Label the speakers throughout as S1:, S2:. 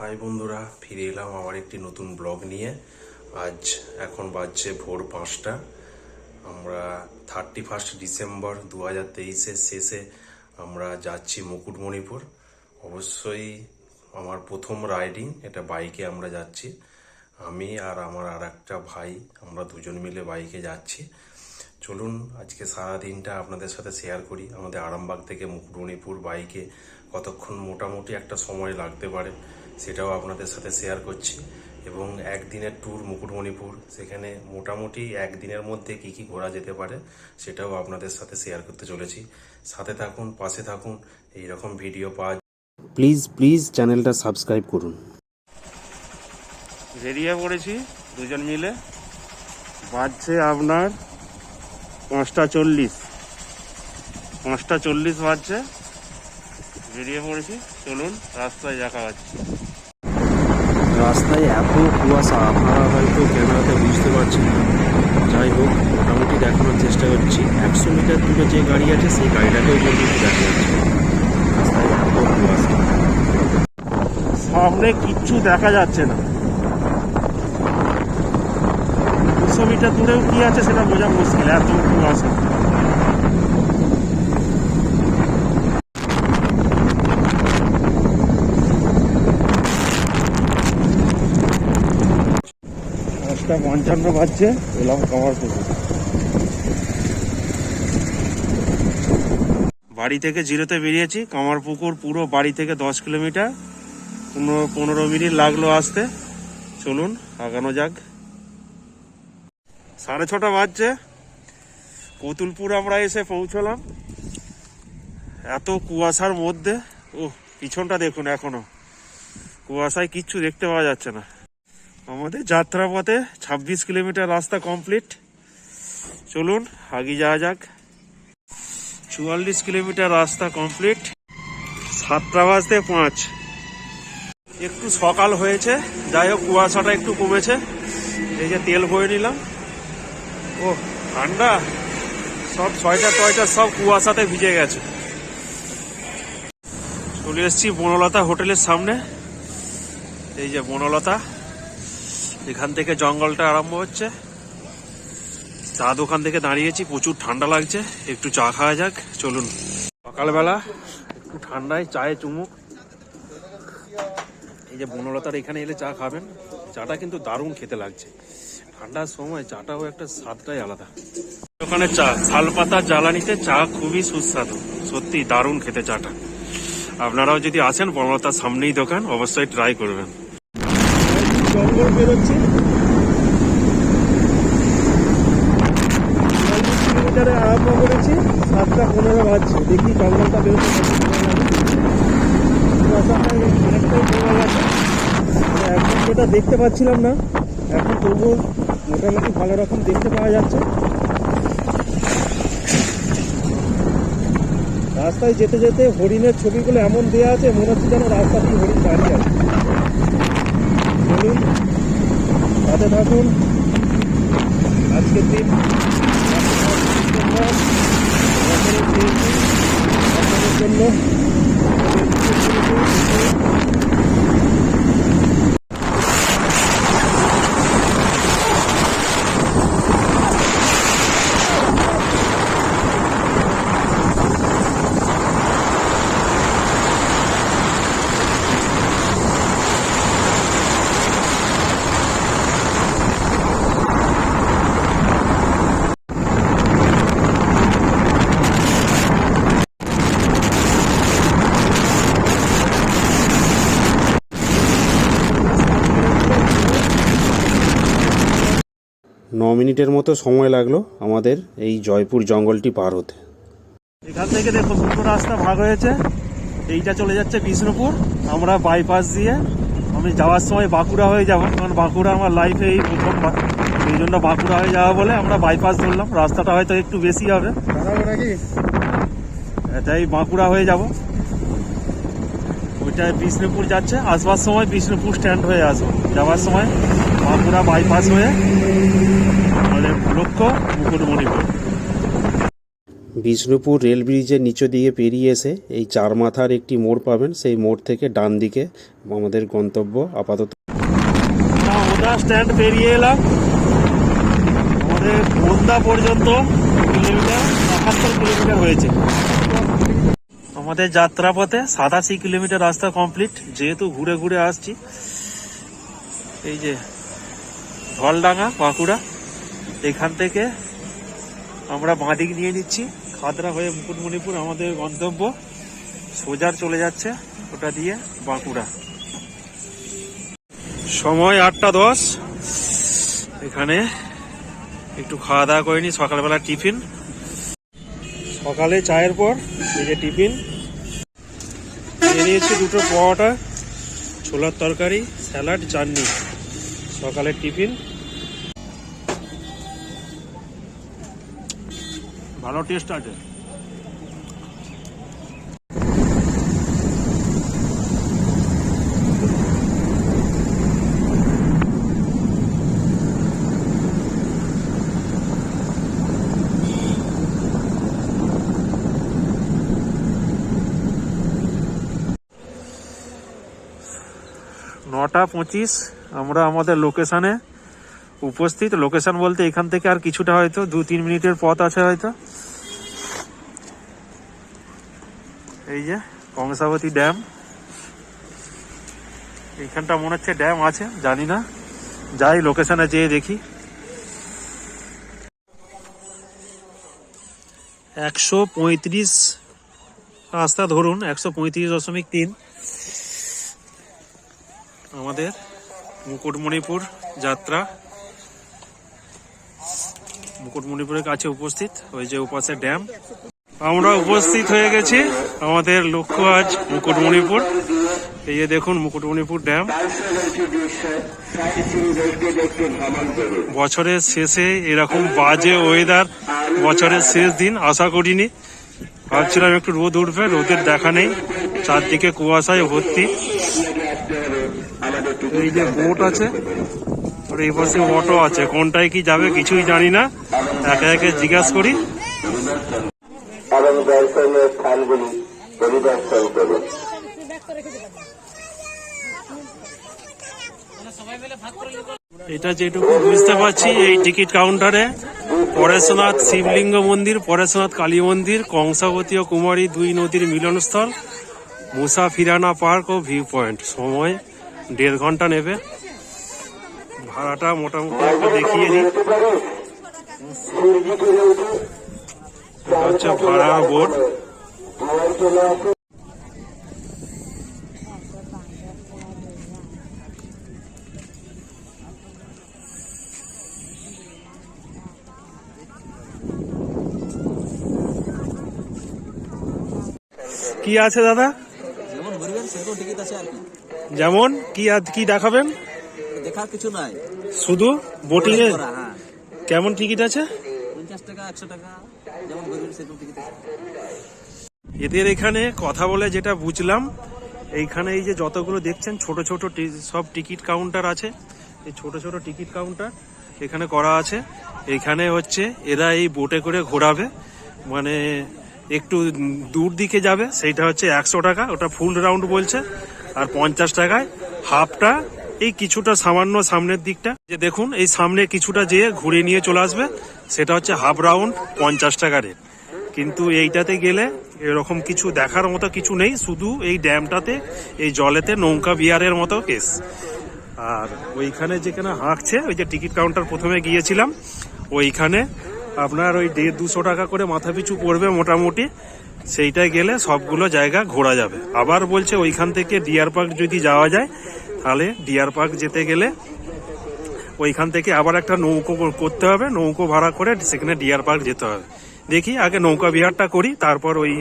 S1: High বন্ধুরা, ফিরে এলাম আমার একটি নতুন ব্লগ নিয়ে। আজ এখন বাজছে ভোর পাঁচটা। আমরা থার্টি ফার্স্ট ডিসেম্বর দু হাজার তেইশের শেষে আমরা যাচ্ছি মুকুটমণিপুর। অবশ্যই আমার প্রথম রাইডিং এটা বাইকে আমরা যাচ্ছি। আমি আর আমার আর একটা ভাই, আমরা দুজন মিলে বাইকে যাচ্ছি। চলুন, আজকে সারা দিনটা আপনাদের সাথে শেয়ার করি। আমাদের আরামবাগ থেকে মুকুটমণিপুর বাইকে কতক্ষণ মোটামুটি একটা সময় লাগতে পারে। সেটাও আপনাদের সাথে শেয়ার করছি। এবং একদিনের ট্যুর মুকুটমণিপুর সেখানে মোটামুটি একদিনের মধ্যে কি কি ঘোরা যেতে পারে সেটাও আপনাদের সাথে শেয়ার করতে চলেছি। সাথে থাকুন পাশে থাকুন এই রকম ভিডিও পাওয়া
S2: প্লিজ প্লিজ চ্যানেলটা সাবস্ক্রাইব করুন।
S3: বেরিয়ে পড়েছি দুজন মিলে। বাজছে আপনার পাঁচটা চল্লিশ। পাঁচটা চল্লিশ বাজছে। বেরিয়ে পড়েছি চলুন রাস্তায় দেখা যাচ্ছে
S2: রাস্তায় এত কুয়াশা, আপনারা হয়তো ক্যামেরাতে বুঝতে পারছেন না। যাই হোক, মোটামুটি দেখানোর চেষ্টা করছি। একশো মিটার দূরে যে গাড়ি আছে, সেই গাড়িটাকেও পর্যন্ত দেখা যাচ্ছে। রাস্তায় এত কুয়াশা।
S3: সামনে কিচ্ছু দেখা যাচ্ছে না। দুশো মিটার দূরেও কি আছে, সেটা বোঝা মুশকিল। এত কুয়াশা। পাঁচটা পঞ্চান্ন বাজছে, এলাম কামার পুকুর বাড়ি থেকে জিরোতে বেরিয়েছি, কামারপুকুর পুরো বাড়ি থেকে দশ কিলোমিটার, পনেরো পনেরো মিনিট লাগল আসতে। চলুন, আগানো যাক। সাড়ে ছটা বাজছে। কতুলপুর আমরা এসে পৌঁছলাম। এত কুয়াশার মধ্যে ও পিছনটা দেখুন এখনও। কুয়াশায় কিচ্ছু দেখতে পাওয়া যাচ্ছে না। আমাদের যাত্রাপথে ছাব্বিশ কিলোমিটার রাস্তা কমপ্লিট চলুন, আগে যাওয়া যাক। চুয়াল্লিশ কিলোমিটার রাস্তা কমপ্লিট সাতটা বাজতে পাঁচ। একটু সকাল হয়েছে, যাই হোক, কুয়াশাটা একটু কমেছে। এই যে তেল ভরে নিলাম। ও, ঠান্ডা। সব ছয়টা টয়টা সব কুয়াশাতে ভিজে গেছে। চলে এসেছি বনলতা হোটেলের সামনে। এই যে বনলতা। এখান থেকে জঙ্গলটা আরম্ভ হচ্ছে। চা দোকান থেকে দাঁড়িয়েছি, প্রচুর ঠান্ডা লাগছে। একটু চা খাওয়া যাক, চলুন। সকালবেলা একটু ঠান্ডায় চায়ে চুমুক। এই যে বনলতার এখানে এলে চা খাবেন। চাটা কিন্তু দারুণ খেতে লাগছে। ঠান্ডার সময় চাটাও একটা স্বাদটাই আলাদা। ওখানে চা, শালপাতা জ্বালানিতে চা খুবই সুস্বাদু। সত্যি দারুণ খেতে চাটা। আপনারাও যদি আসেন বনলতার সামনেই দোকান, অবশ্যই ট্রাই করবেন। জঙ্গল বেরোচ্ছি। কিলোমিটারে আরম্ভ করেছি, সাতটা পনেরো বাজছে। দেখি জঙ্গলটা বেরোতে অনেকটাই কমে গেছে। মানে এখন যেটা দেখতে পাচ্ছিলাম না, এখন তবুও মোটামুটি ভালো রকম দেখতে পাওয়া যাচ্ছে। রাস্তায় যেতে যেতে হরিণের ছবিগুলো এমন দেওয়া আছে, মনে হচ্ছে যেন রাস্তা হরিণ দাঁড়িয়ে আছে। চলুন সাথে থাকুন। আজকের দিন জন্য
S2: মিনিটের মতো সময় লাগল আমাদের এই জয়পুর জঙ্গলটি পার হতে।
S3: এখান থেকে দেখো দুটো রাস্তা ভাগ হয়েছে। এইটা চলে যাচ্ছে বিষ্ণুপুর আমরা বাইপাস দিয়ে আমি যাওয়ার সময় বাঁকুড়া হয়ে যাব কারণ বাঁকুড়া আমার লাইফে এই প্রথমবার এই জন্য বাঁকুড়া হয়ে যাওয়া বলে আমরা বাইপাস ধরলাম। রাস্তাটা হয়তো একটু বেশি হবে। এটাই বাঁকুড়া হয়ে যাব। ওইটা বিষ্ণুপুর যাচ্ছে। আসবার সময় বিষ্ণুপুর স্ট্যান্ড হয়ে আসব। যাওয়ার সময় বাঁকুড়া বাইপাস হয়ে আমাদের লক্ষ্য মুকুটমণিপুর
S2: বিষ্ণুপুর রেল ব্রিজের নিচে দিয়ে পেরিয়ে এসে এই চার মাথার একটি মোড় পাবেন। সেই মোড় থেকে ডান দিকে আমাদের গন্তব্য আপাতত।
S3: না স্ট্যান্ড পেরিয়ে এলাম। আমাদের বন্দা পর্যন্ত কিলোমিটার কিলোমিটার হয়েছে। আমাদের যাত্রাপথে সাতাশি কিলোমিটার রাস্তা কমপ্লিট। যেহেতু ঘুরে ঘুরে আসছি এই যে ঢলডাঙ্গা বাঁকুড়া। এখান থেকে আমরা বাঁদিক নিয়ে নিচ্ছি। খাদরা হয়ে মুকুটমণিপুর আমাদের গন্তব্য। সোজার চলে যাচ্ছে ওটা দিয়ে বাঁকুড়া। সময় আটটা দশ। এখানে একটু খাওয়া দাওয়া করে নি সকালবেলা টিফিন। সকালে চায়ের পর এই যে টিফিন। নিয়ে নিয়েছি দুটো পরোটা, ছোলার তরকারি, স্যালাড, চাটনি। সকালের টিফিন। ভালো টেস্ট আছে নটা পঁচিশ আমরা আমাদের লোকেশনে উপস্থিত। লোকেশন বলতে এখান থেকে আর কিছুটা হয়তো, দু তিন মিনিটের পথ আছে হয়তো। এই যে, কংসাবতী ড্যাম। এইখানটা মনে হচ্ছে ড্যাম আছে, জানি না। যাই, লোকেশনে যেয়ে দেখি। একশো পঁয়ত্রিশ রাস্তা ধরুন, একশো পঁয়ত্রিশ দশমিক তিন। আমাদের মুকুটমণিপুর যাত্রা। মুকুটমণিপুরের কাছে উপস্থিত ওই যে উপাসের ড্যাম। আমরা উপস্থিত হয়ে গেছি আমাদের লক্ষ্য আজ মুকুটমণিপুর এই যে দেখুন মুকুটমণিপুর ড্যাম। বছরের শেষে এরকম বাজে ওয়েদার বছরের শেষ দিন, আশা করিনি। ভাবছিলাম একটু রোদ উঠবে, রোদের দেখা নেই, চারদিকে কুয়াশায় ভর্তি। এই যে বোট আছে পাশে অটো আছে। কোনটায় কি যাবে কিছুই জানি না। একে একে জিজ্ঞাসা করি।
S4: এবং দর্শনীয় স্থানগুলি পরিদর্শন করুন।
S3: এটা যেটুকু বুঝতে পারছি এই টিকিট কাউন্টারে পরেশনাথ শিবলিঙ্গ মন্দির পরেশনাথ কালী মন্দির কংসাবতী ও কুমারী দুই নদীর মিলনস্থল মুসাফিরানা পার্ক ও ভিউ পয়েন্ট সময় দেড় ঘণ্টা নেবে। ভাড়াটা মোটামুটি একটু দেখিয়ে দিই। এটা হচ্ছে ভাড়া বোর্ড। কি আছে দাদা?
S5: যেমন কি।
S3: যেমন? কি আজ- কি দেখাবেন?
S5: দেখার কিছু নাই।
S3: শুধু বোটিং এ?
S5: হ্যাঁ।
S3: কেমন টিকিট আছে?
S5: পঞ্চাশ টাকা একশো টাকা যেমন ঘুরবেন সেরকম টিকিট
S3: এদের এখানে কথা বলে যেটা বুঝলাম এইখানে এই যে যতগুলো দেখছেন ছোট ছোট সব টিকিট কাউন্টার আছে। এই ছোট ছোট টিকিট কাউন্টার এখানে করা আছে। এখানে হচ্ছে এরা এই বোটে করে ঘোরাবে। মানে একটু দূর দিকে যাবে সেইটা হচ্ছে একশো টাকা ওটা ফুল রাউন্ড বলছে। আর পঞ্চাশ টাকায় হাফটা এই কিছুটা সামান্য সামনের দিকটা। যে দেখুন, এই সামনে কিছুটা যেয়ে ঘুরে নিয়ে চলে আসবে। সেটা হচ্ছে হাফ রাউন্ড, পঞ্চাশ টাকা রেট। কিন্তু এইটাতে গেলে এরকম কিছু দেখার মতো কিছু নেই। শুধু এই ড্যামটাতে, এই জলেতে নৌকা বিয়ারের মতো কেস। আর ওইখানে যেখানে হাঁকছে, ওই যে টিকিট কাউন্টার প্রথমে গিয়েছিলাম, ওইখানে আপনার ওই দেড় দুশো টাকা করে মাথা পিছু পড়বে মোটামুটি। সেইটায় গেলে সবগুলো জায়গা ঘোরা যাবে। আবার বলছে ওইখান থেকে ডিয়ার পার্ক যদি যাওয়া যায় তাহলে ডিয়ার পার্ক যেতে গেলে ওইখান থেকে আবার একটা নৌকো করতে হবে, নৌকো ভাড়া করে সেখানে ডিয়ার পার্ক যেতে হবে। দেখি আগে নৌকা বিহারটা করি, তারপর ওই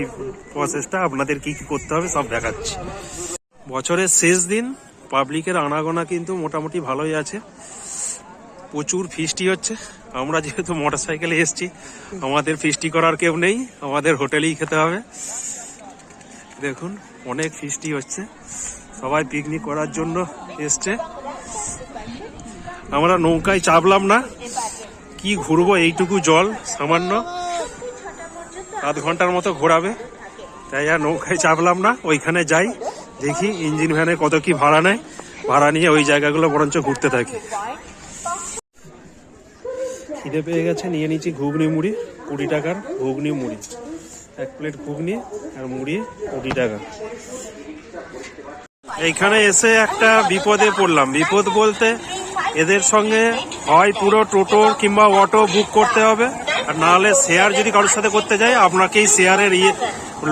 S3: প্রসেসটা আপনাদের কি কি করতে হবে সব দেখাচ্ছি। বছরের শেষ দিন পাবলিকের আনাগোনা কিন্তু মোটামুটি ভালোই আছে। প্রচুর ফিস্টি হচ্ছে। আমরা যেহেতু মোটর সাইকেলে এসছি, আমাদের ফিস্টি করার কেউ নেই, আমাদের হোটেলেই খেতে হবে। দেখুন, অনেক ফিস্টি হচ্ছে। সবাই পিকনিক করার জন্য এসছে। আমরা নৌকায় চাপলাম না। কি ঘুরবো এইটুকু জল সামান্য। আধ ঘণ্টার মতো ঘোরাবে। তাই আর নৌকায় চাপলাম না, ওইখানে যাই। দেখি ইঞ্জিন ভ্যানে কত কি ভাড়া নেয়। ভাড়া নিয়ে ওই জায়গাগুলো বরঞ্চ ঘুরতে থাকি। খিদে পেয়ে গেছে, নিয়ে নিচ্ছি ঘুগনি মুড়ি, কুড়ি টাকার ঘুগনি মুড়ি। এক প্লেট ঘুগনি আর মুড়ি কুড়ি টাকা। এইখানে এসে একটা বিপদে পড়লাম। বিপদ বলতে এদের সঙ্গে হয় পুরো টোটো কিংবা অটো বুক করতে হবে। আর না হলে শেয়ার যদি কারোর সাথে করতে যাই, আপনাকেই শেয়ারের ইয়ে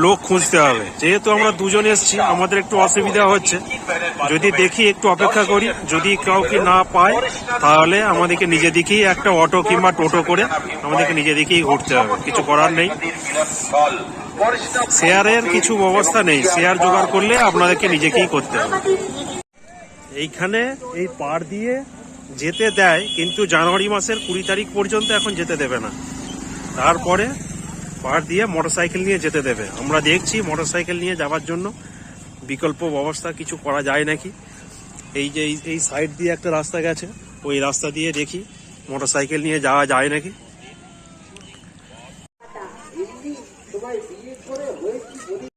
S3: লোক খুঁজতে হবে। যেহেতু আমরা দুজন এসেছি, আমাদের একটু অসুবিধা হচ্ছে। যদি দেখি, একটু অপেক্ষা করি, যদি কাউকে না পাই, তাহলে আমাদেরকে নিজে দিকেই একটা অটো কিংবা টোটো করে আমাদেরকে নিজে দিকেই ঘুরতে হবে। কিছু করার নেই। শেয়ারের কিছু ব্যবস্থা নেই। শেয়ার জোগাড় করলে আপনাদেরকে নিজেকেই করতে হবে। এইখানে এই পার দিয়ে যেতে দেয়, কিন্তু জানুয়ারি মাসের কুড়ি তারিখ পর্যন্ত এখন যেতে দেবে না। তারপরে পার দিয়ে মোটরসাইকেল নিয়ে যেতে দেবে। আমরা দেখছি মোটরসাইকেল নিয়ে যাওয়ার জন্য বিকল্প ব্যবস্থা কিছু করা যায় নাকি? এই যে এই- সাইড দিয়ে একটা রাস্তা গেছে, ওই রাস্তা দিয়ে দেখি মোটরসাইকেল নিয়ে যাওয়া যায় নাকি?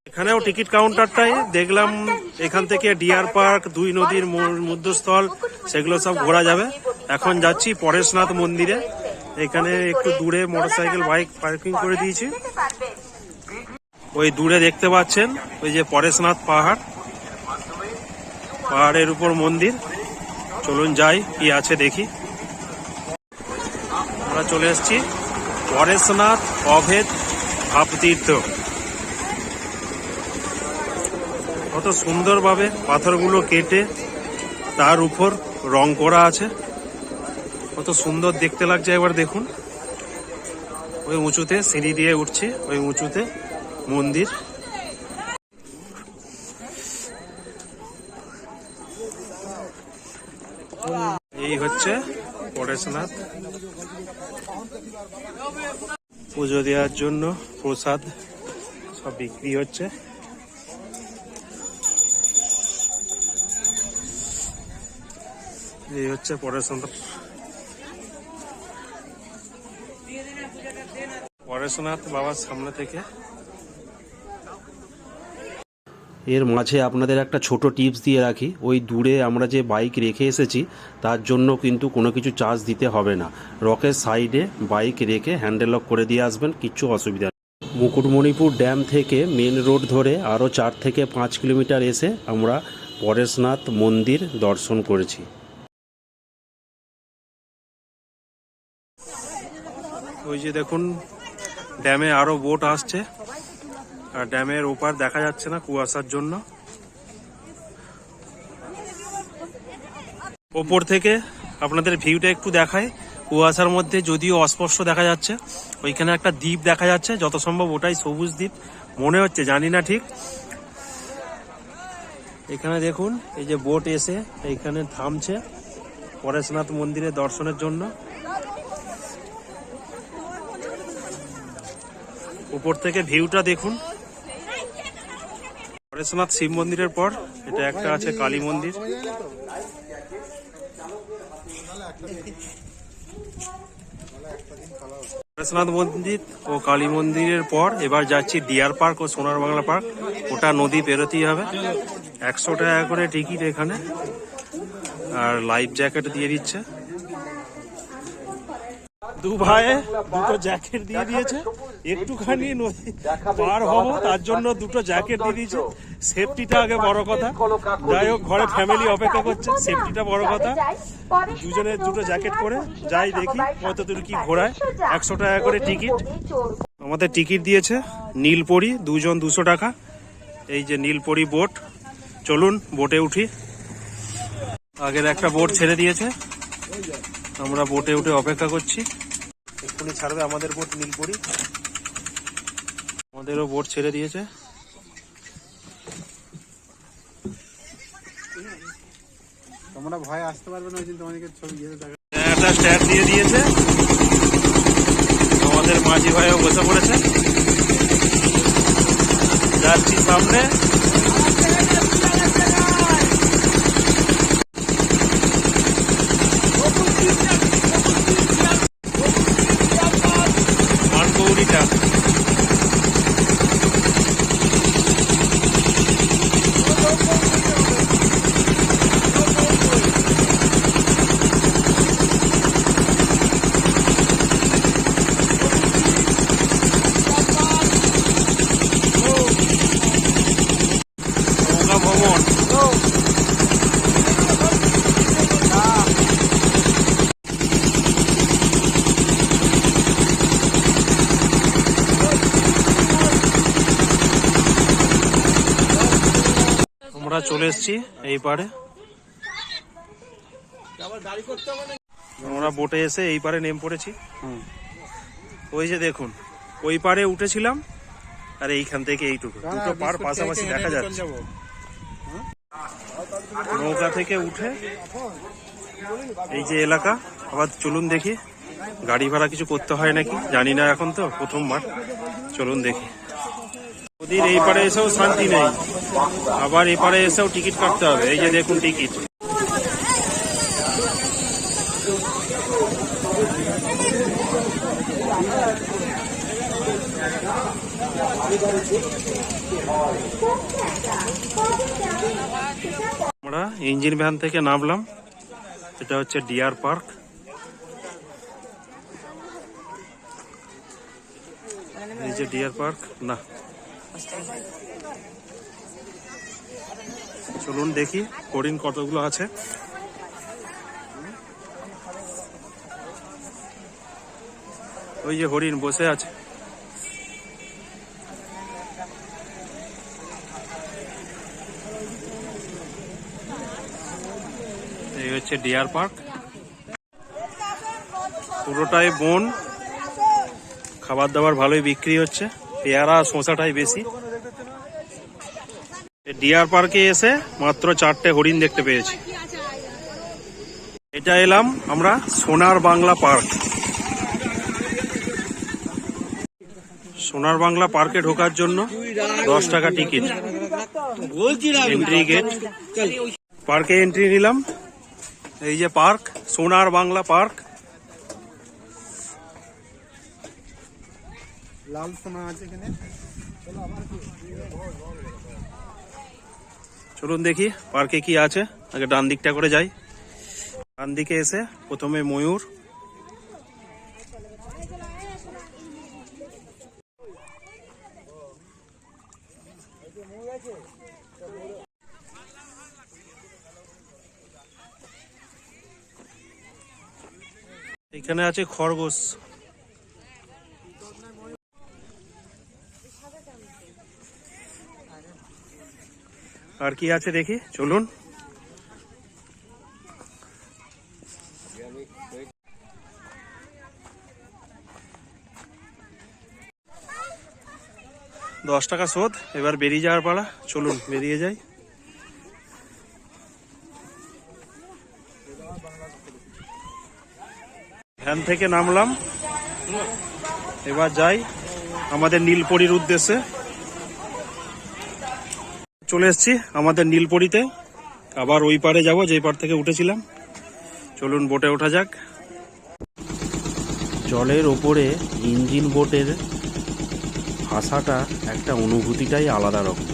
S3: এখানেও টিকিট কাউন্টারটাই দেখলাম, এখান থেকে ডিয়ার পার্ক, দুই নদীর মধ্যস্থল, সেগুলো সব ঘোরা যাবে। এখন যাচ্ছি পরেশনাথ মন্দিরে। এখানে একটু দূরে মোটরসাইকেল বাইক পার্কিং করে দিয়েছি। ওই দূরে দেখতে পাচ্ছেন ওই যে পরেশনাথ পাহাড়। পাহাড়ের উপর মন্দির। চলুন যাই কি আছে দেখি। আমরা চলে এসেছি পরেশনাথ অভেদ ভাবতীর্থ। কত সুন্দরভাবে পাথরগুলো কেটে তার উপর রং করা আছে। কত সুন্দর দেখতে লাগছে এবার দেখুন। ওই উঁচুতে সিঁড়ি দিয়ে উঠছে, ওই উঁচুতে মন্দির। এই হচ্ছে পরেশনাথ। পুজো দেওয়ার জন্য প্রসাদ সব বিক্রি হচ্ছে। এই হচ্ছে পরেশনাথ। বাবার সামনে থেকে।
S2: এর মাঝে আপনাদের একটা ছোট টিপস দিয়ে রাখি, ওই দূরে আমরা যে বাইক রেখে এসেছি, তার জন্য কিন্তু কোনো কিছু চার্জ দিতে হবে না। রকের সাইডে বাইক রেখে হ্যান্ডেল লক করে দিয়ে আসবেন, কিচ্ছু অসুবিধা মুকুটমণিপুর ড্যাম থেকে মেন রোড ধরে আরও চার থেকে পাঁচ কিলোমিটার এসে আমরা পরেশনাথ মন্দির দর্শন করেছি।
S3: ওই যে দেখুন, ড্যামে আরও বোট আসছে। আর ড্যামের ওপার দেখা যাচ্ছে না কুয়াশার জন্য। ওপর থেকে আপনাদের ভিউটা একটু দেখায় কুয়াশার মধ্যে যদিও অস্পষ্ট দেখা যাচ্ছে, ওইখানে একটা দ্বীপ দেখা যাচ্ছে, যত সম্ভব ওটাই সবুজ দ্বীপ। মনে হচ্ছে, জানি না ঠিক। এখানে দেখুন, এই যে বোট এসে এইখানে থামছে। পরেশনাথ মন্দিরে দর্শনের জন্য। উপর থেকে ভিউটা দেখুন। পরেশনাথ শিব মন্দিরের পর, এটা একটা আছে কালী মন্দির। পরেশনাথ মন্দির ও কালী মন্দিরের পর, এবার যাচ্ছি ডিয়ার পার্ক ও সোনার বাংলা পার্ক। ওটা নদী পেরোতেই হবে। একশো টাকা করে টিকিট এখানে। আর লাইফ জ্যাকেট দিয়ে দিচ্ছে। দু ভাইয়ে দুটো জ্যাকেট দিয়ে দিয়েছে। একটুখানি নদী পার হব, তার জন্য দুটো জ্যাকেট দিয়ে দিয়েছে। সেফটিটা আগে বড় কথা। যাই হোক, ঘরে ফ্যামিলি অপেক্ষা করছে। সেফটিটা বড় কথা। দুজনে দুটো জ্যাকেট পরে যাই দেখি কত দূর কি ঘোরায়। একশো টাকা করে টিকিট আমাদের টিকিট দিয়েছে নীলপরি, দুজন দুশো টাকা। এই যে নীলপরি বোট চলুন বোটে উঠি। আগের একটা বোট ছেড়ে দিয়েছে। আমরা বোটে উঠে অপেক্ষা করছি। এক্ষুনি ছাড়বে আমাদের বোট নীলপরি। আমাদেরও বোট ছেড়ে দিয়েছে।
S6: তোমরা ভয় আসতে পারবে না ওই দিন তোমাদেরকে ছবি
S3: একটা দিয়ে দিয়েছে। আমাদের মাঝি ভাইও বসে পড়েছে। যাচ্ছি সামনে। চলে এসেছি এই পারে আমরা বোটে এসে এই পারে নেম পড়েছি। ওই যে দেখুন ওই পারে উঠেছিলাম আর এইখান থেকে এইটুকু। দুটো পার পাশাপাশি দেখা যাচ্ছে। নৌকা থেকে উঠে এই যে এলাকা আবার চলুন দেখি গাড়ি ভাড়া কিছু করতে হয় নাকি? জানি না এখন তো প্রথমবার। চলুন দেখি। নদীর এই পারে এসেও শান্তি নেই, আবার এপারে এসেও টিকিট কাটতে হবে। এই যে দেখুন টিকিট। আমরা ইঞ্জিন ভ্যান থেকে নামলাম। এটা হচ্ছে ডিয়ার পার্ক। এই যে ডিয়ার পার্ক, না। চলুন দেখি হরিণ কতগুলো আছে। ওই যে হরিণ বসে আছে। এই হচ্ছে ডিয়ার পার্ক। পুরোটাই বন। খাবার দাবার ভালোই বিক্রি হচ্ছে। পেয়ারা শশাটাই বেশি। ডিয়ার পার্কে এসে মাত্র চারটে হরিণ দেখতে পেয়েছি। এটা এলাম আমরা সোনার বাংলা পার্ক। সোনার বাংলা পার্কে ঢোকার জন্য দশ টাকা টিকিট। এন্ট্রি গেট পার্কে এন্ট্রি নিলাম। এই যে পার্ক, সোনার বাংলা পার্ক।
S6: লাল সোনা আছে এখানে।
S3: চলুন দেখি, পার্কে কি আছে? আগে ডান দিকটা করে যাই। ডান দিকে এসে প্রথমে ময়ূর। এখানে আছে খরগোশ। আর কি আছে দেখি? চলুন। দশ টাকা শোধ, এবার বেরিয়ে যাওয়ার পালা। চলুন, বেরিয়ে যাই। ভ্যান থেকে নামলাম। এবার যাই আমাদের নীলপরির উদ্দেশ্যে। চলে এসেছি আমাদের নীলপরিতে। আবার ওই পারে যাব যেই পার থেকে উঠেছিলাম। চলুন বোটে ওঠা যাক।
S2: জলের ওপরে ইঞ্জিন বোটের ভাষাটা একটা অনুভূতিটাই আলাদা রকম।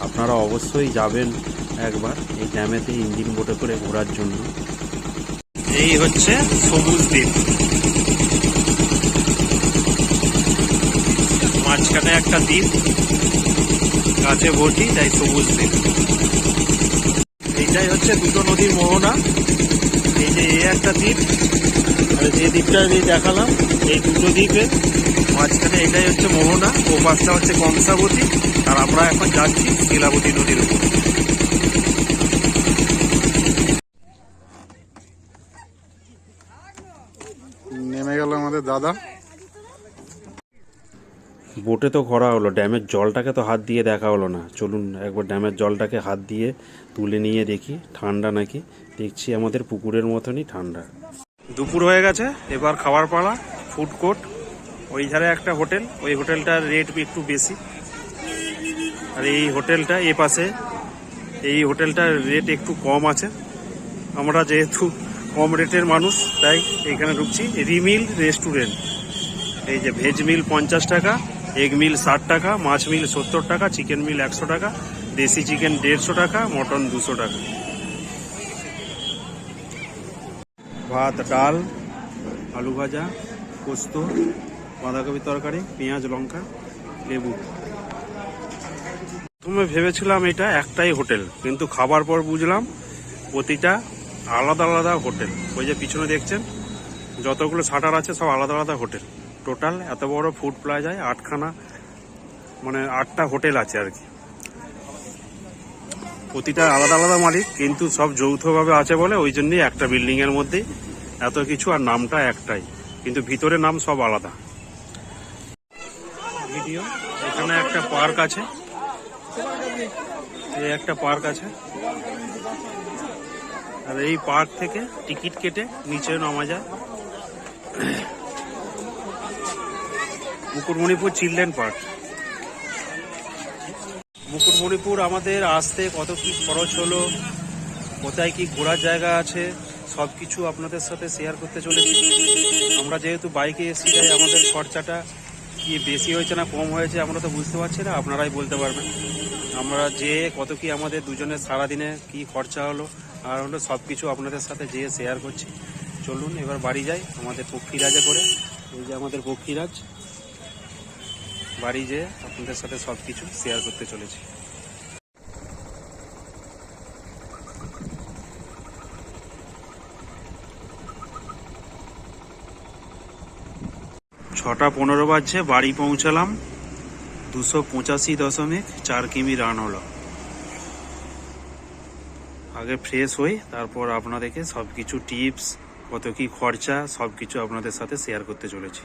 S2: আপনারা অবশ্যই যাবেন একবার এই ড্যামেতে ইঞ্জিন বোটে করে ঘোরার জন্য।
S3: এই হচ্ছে সবুজ দ্বীপ। মাঝখানে একটা দ্বীপ। গাছে ভর্তি তাই সবুজ দ্বীপ এইটাই হচ্ছে দুটো নদীর মোহনা। এই যে এই একটা দ্বীপ, আর যে দ্বীপটা আমি দেখালাম, এই দুটো দ্বীপে। মাঝখানে এটাই হচ্ছে মোহনা ও পাশটা হচ্ছে কংসাবতী, আর আমরা এখন যাচ্ছি শিলাবতী নদীর উপর।
S6: নেমে গেল আমাদের দাদা।
S2: বোটে তো ঘোরা হলো, ড্যামের জলটাকে তো হাত দিয়ে দেখা হলো না। চলুন একবার ড্যামের জলটাকে হাত দিয়ে তুলে নিয়ে দেখি, ঠান্ডা নাকি? দেখছি আমাদের পুকুরের মতনই ঠান্ডা।
S3: দুপুর হয়ে গেছে, এবার খাবার পালা ফুড কোর্ট ওই ধারে একটা হোটেল, ওই হোটেলটার রেট একটু বেশি। আর এই হোটেলটা এ পাশে, এই হোটেলটার রেট একটু কম আছে। আমরা যেহেতু কম রেটের মানুষ, তাই এখানে ঢুকছি। রিমিল রেস্টুরেন্ট। এই যে ভেজ মিল পঞ্চাশ টাকা এগ মিল ষাট টাকা, মাছ মিল সত্তর টাকা, চিকেন মিল একশো টাকা, দেশি চিকেন দেড়শো টাকা, মটন দুশো টাকা। ভাত, ডাল, আলু ভাজা, পোস্ত, বাঁধাকপি তরকারি, পেঁয়াজ, লঙ্কা, লেবু। প্রথমে ভেবেছিলাম এটা একটাই হোটেল, কিন্তু খাবার পর বুঝলাম প্রতিটা আলাদা আলাদা হোটেল। ওই যে পিছনে দেখছেন, যতগুলো শাটার আছে সব আলাদা আলাদা হোটেল। টোটাল এত বড় ফুড প্লাজায় আটখানা মানে আটটা হোটেল আছে আর কি। প্রতিটা আলাদা আলাদা মালিক, কিন্তু সব যৌথভাবে আছে বলে ওই জন্যই একটা বিল্ডিং এর মধ্যে এত কিছু আর নামটা একটাই, কিন্তু ভিতরে নাম সব আলাদা। ভিডিও, এখানে একটা পার্ক আছে। এই একটা পার্ক আছে। আর এই পার্ক থেকে টিকিট কেটে নিচে নামা যায়। Mukutmanipur children park. মুকুটমণিপুর আমাদের আসতে কত কি খরচ হলো, কোথায় কি ঘোরার জায়গা আছে সব কিছু আপনাদের সাথে শেয়ার করতে চলেছি। আমরা যেহেতু বাইকে এসেছি, তাই আমাদের খরচাটা কি বেশি হয়েছে না কম হয়েছে, আমরা তো বুঝতে পারছি না, আপনারাই বলতে পারবেন। আমরা যে কত কি আমাদের দুজনের সারাদিনে কি খরচা হলো, আর হলো সব কিছু আপনাদের সাথে যেয়ে শেয়ার করছি। চলুন, এবার বাড়ি যাই আমাদের পক্ষীরাজে করে। এই যে আমাদের পক্ষীরাজ। বাড়ি যেয়ে আপনাদের সাথে সব কিছু শেয়ার করতে চলেছি। ছটা পনেরো বাজছে, বাড়ি পৌঁছালাম। দুশো পঁচাশি দশমিক চার কিমি রান হলো। আগে ফ্রেশ হই, তারপর আপনাদেরকে সব কিছু টিপস কত কি খরচা সব কিছু আপনাদের সাথে শেয়ার করতে চলেছি।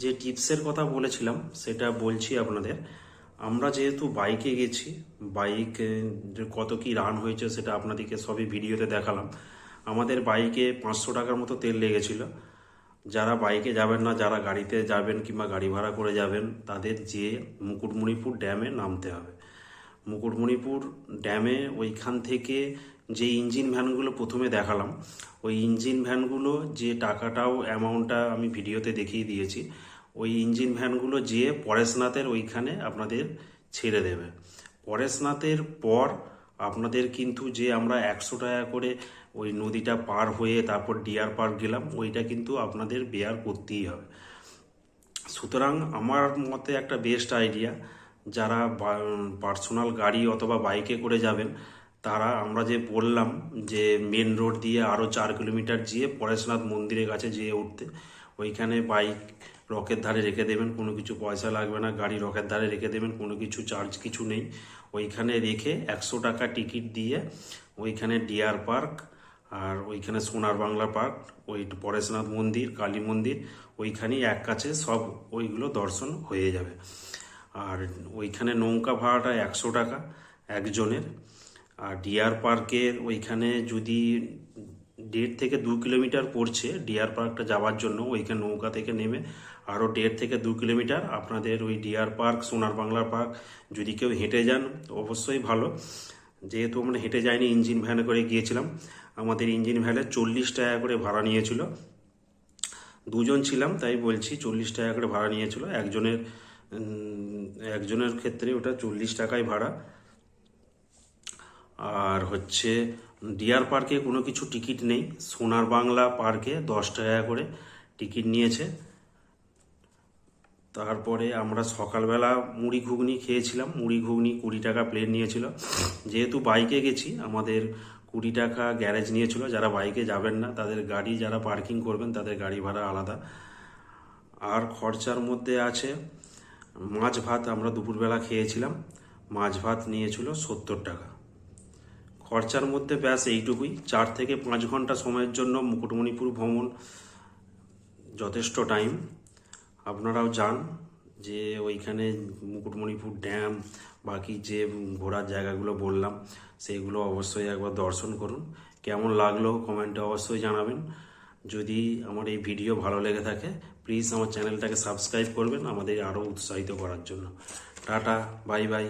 S3: যে টিপসের কথা বলেছিলাম, সেটা বলছি আপনাদের। আমরা যেহেতু বাইকে গেছি, বাইক কত কি রান হয়েছে সেটা আপনাদেরকে সবই ভিডিওতে দেখালাম। আমাদের বাইকে পাঁচশো টাকার মতো তেল লেগেছিল। যারা বাইকে যাবেন না, যারা গাড়িতে যাবেন কিংবা গাড়ি ভাড়া করে যাবেন, তাদের যে মুকুটমণিপুর ড্যামে নামতে হবে। মুকুটমণিপুর ড্যামে ওইখান থেকে যে ইঞ্জিন ভ্যানগুলো প্রথমে দেখালাম, ওই ইঞ্জিন ভ্যানগুলো যে টাকাটাও অ্যামাউন্টটা আমি ভিডিওতে দেখিয়ে দিয়েছি ওই ইঞ্জিন ভ্যানগুলো যেয়ে পরেশনাথের ওইখানে আপনাদের ছেড়ে দেবে। পরেশনাথের পর আপনাদের কিন্তু যে আমরা একশো টাকা করে ওই নদীটা পার হয়ে তারপর ডিয়ার পার্ক গেলাম, ওইটা কিন্তু আপনাদের বেয়ার করতেই হবে। সুতরাং আমার মতে একটা বেস্ট আইডিয়া, যারা পার্সোনাল গাড়ি অথবা বাইকে করে যাবেন, তারা আমরা যে বললাম যে মেন রোড দিয়ে আরও চার কিলোমিটার যেয়ে পরেশনাথ মন্দিরের কাছে যেয়ে উঠতে, ওইখানে বাইক রকের ধারে রেখে দেবেন, কোনো কিছু পয়সা লাগবে না, গাড়ি রকের ধারে রেখে দেবেন, কোনো কিছু চার্জ কিছু নেই। ওইখানে রেখে একশো টাকা টিকিট দিয়ে ওইখানে ডিয়ার পার্ক আর ওইখানে সোনার বাংলা পার্ক, ওই পরেশনাথ মন্দির, কালী মন্দির, ওইখানেই এক কাছে সব ওইগুলো দর্শন হয়ে যাবে। আর ওইখানে নৌকা ভাড়াটা একশো টাকা একজনের। আর ডিয়ার পার্কের ওইখানে যদি দেড় থেকে দু কিলোমিটার পড়ছে, ডিয়ার পার্কটা যাওয়ার জন্য ওইখানে নৌকা থেকে নেমে আরও দেড় থেকে দু কিলোমিটার আপনাদের ওই ডিয়ার পার্ক, সোনার বাংলা পার্ক, যদি কেউ হেঁটে যান অবশ্যই ভালো। যেহেতু আমরা হেঁটে যাইনি, ইঞ্জিন ভ্যানে করে গিয়েছিলাম। আমাদের ইঞ্জিন ভ্যানে চল্লিশ টাকা করে ভাড়া নিয়েছিল। দুজন ছিলাম, তাই বলছি চল্লিশ টাকা করে ভাড়া নিয়েছিল। একজনের একজনের ক্ষেত্রে ওটা চল্লিশ টাকায় ভাড়া। আর হচ্ছে, ডিয়ার পার্কে কোনো কিছু টিকিট নেই। সোনার বাংলা পার্কে দশ টাকা করে টিকিট নিয়েছে। তারপরে আমরা সকালবেলা মুড়ি ঘুগনি খেয়েছিলাম। মুড়ি ঘুগনি কুড়ি টাকা প্লেট নিয়েছিল। যেহেতু বাইকে গেছি, আমাদের কুড়ি টাকা গ্যারেজ নিয়েছিল। যারা বাইকে যাবেন না, তাদের গাড়ি যারা পার্কিং করবেন, তাদের গাড়ি ভাড়া আলাদা। আর খরচার মধ্যে আছে, মাছ ভাত আমরা দুপুরবেলা খেয়েছিলাম। মাছ ভাত নিয়েছিল সত্তর টাকা। খরচার মধ্যে ব্যাস এইটুকুই। চার থেকে পাঁচ ঘণ্টা সময়ের জন্য মুকুটমণিপুর ভ্রমণ যথেষ্ট টাইম আপনারাও যান, যে ওইখানে মুকুটমণিপুর ড্যাম বাকি যে ঘোরার জায়গাগুলো বললাম, সেইগুলো অবশ্যই একবার দর্শন করুন। কেমন লাগল কমেন্টে অবশ্যই জানাবেন। যদি আমার এই ভিডিও ভালো লেগে থাকে প্লিজ আমার চ্যানেলটাকে সাবস্ক্রাইব করবেন, আমাদের আরও উৎসাহিত করার জন্য। Tata bye bye